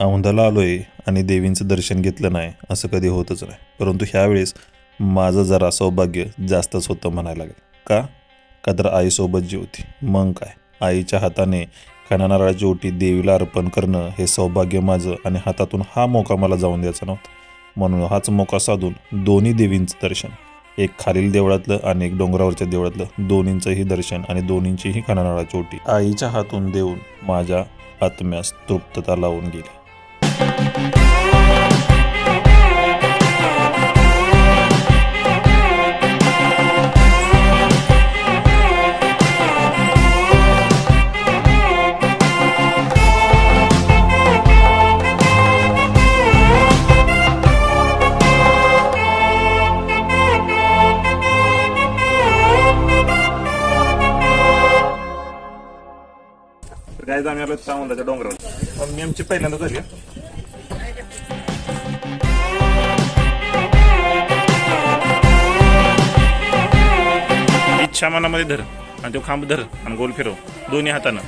औंधाला आलो आहे आणि देवींचं दर्शन घेतलं नाही असं कधी होतच नाही. परंतु ह्यावेळेस माझं जरा सौभाग्य जास्तच होतं म्हणायला लागेल. का? का तर आईसोबत जी होती. मग काय? आईच्या हाताने खाना नारळाची ओटी देवीला अर्पण करणं हे सौभाग्य माझं आणि हातातून हा मोका मला जाऊन द्यायचा नव्हता. म्हणून हाच मोका साधून दोन्ही देवींचं दर्शन एक खालील देवळातलं आणि एक डोंगरावरच्या देवळातलं दोन्हींचंही दर्शन आणि दोन्हींचीही खाना नारळाची ओटी आईच्या हातून देऊन माझ्या आत्म्यास तृप्तता लावून गेली. तर काय आम्ही आलो चामुंडाच्या डोंगरावर. मी आमची पहिल्यांदा झाली इच्छा मनामध्ये धर आणि तो खांब धर आणि गोल फिरव. दोन्ही हातानं.